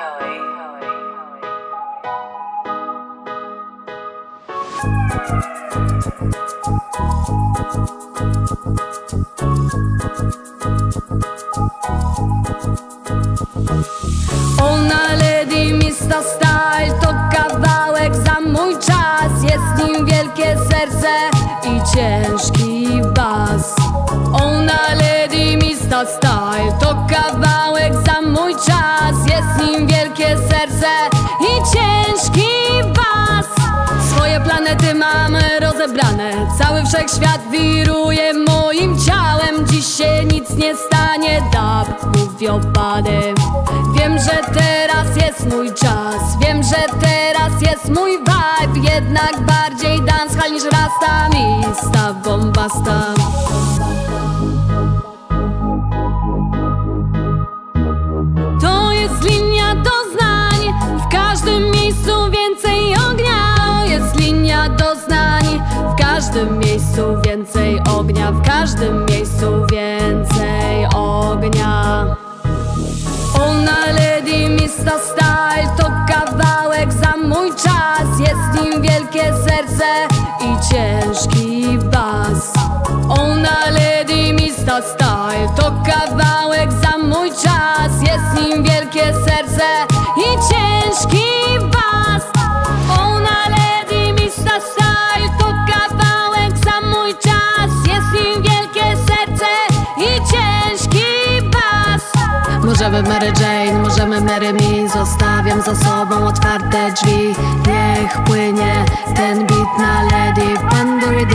Ona lady mi sta style, to kawałek Nim wielkie serce i ciężki bas. Swoje planety mamy rozebrane. Cały wszechświat wiruje moim ciałem. Dziś się nic nie stanie, dab mówi opady Wiem, że teraz jest mój czas. Wiem, że teraz jest mój vibe. Jednak bardziej dancehall niż rasta Mista bombasta To miejscu więcej ognia W każdym miejscu więcej ognia. Ona Lady Mista Style to kawałek za mój czas. Jest nim wielkie serce i ciężki bas. Ona Lady Mista Style to kawałek za mój czas. Jest nim wielkie serce Możemy Mary Jane, możemy Mary Me. Zostawiam za sobą otwarte drzwi. Niech płynie ten beat na Lady Pandory